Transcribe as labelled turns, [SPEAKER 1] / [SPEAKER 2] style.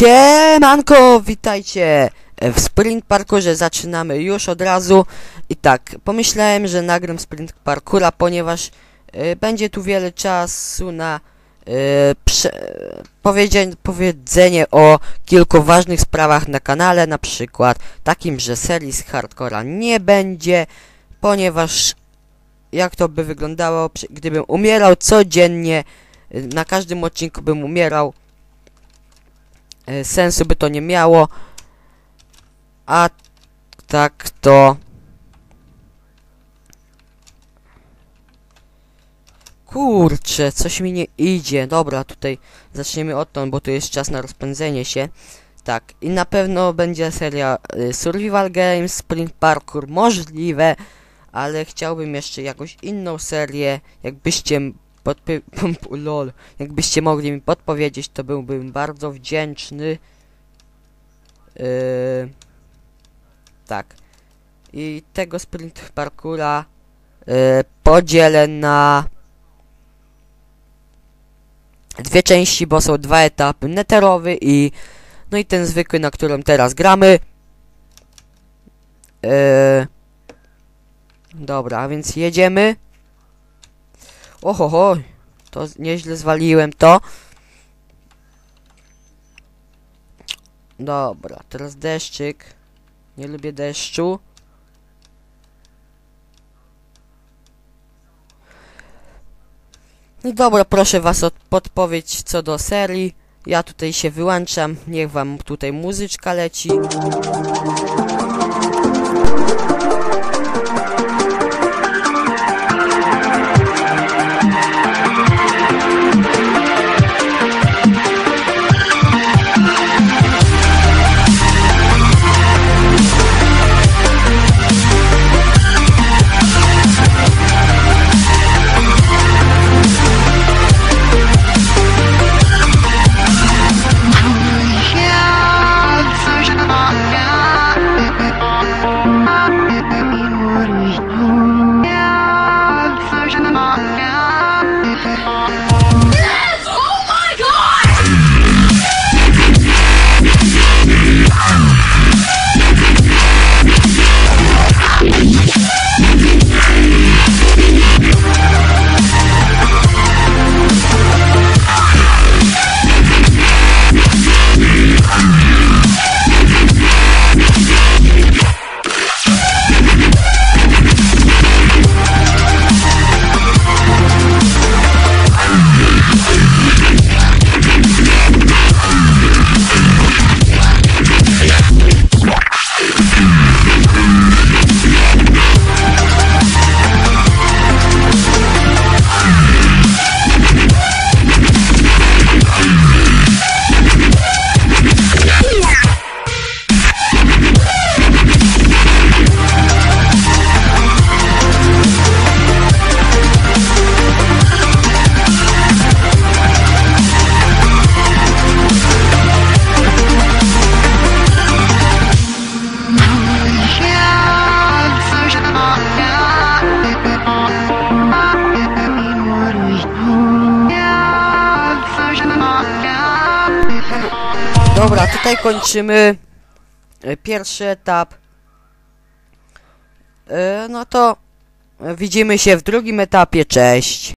[SPEAKER 1] Siemanko, witajcie w Sprint Parkurze, zaczynamy już od razu. I tak, pomyślałem, że nagram Sprint Parkura, ponieważ y, będzie tu wiele czasu na y, prze, powiedzie, powiedzenie o kilku ważnych sprawach na kanale, na przykład takim, że serii z Hardcora nie będzie, ponieważ jak to by wyglądało, gdybym umierał codziennie, y, na każdym odcinku bym umierał, sensu by to nie miało. A tak to... Kurczę, coś mi nie idzie. Dobra, tutaj zaczniemy od tą, bo tu jest czas na rozpędzenie się. Tak, i na pewno będzie seria y, Survival Games, Sprint Parkour, możliwe, ale chciałbym jeszcze jakąś inną serię, jakbyście podpy... lol, jakbyście mogli mi podpowiedzieć, to byłbym bardzo wdzięczny. Yy, tak. I tego sprint parkura yy, podzielę na dwie części, bo są dwa etapy. Neterowy i no i ten zwykły, na którym teraz gramy. Yy, dobra, więc jedziemy. Ohoho, to nieźle zwaliłem to. Dobra, teraz deszczyk. Nie lubię deszczu. No dobra, proszę was o podpowiedź co do serii. Ja tutaj się wyłączam, niech wam tutaj muzyczka leci. Dobra, tutaj kończymy e, pierwszy etap. E, No to widzimy się w drugim etapie, cześć.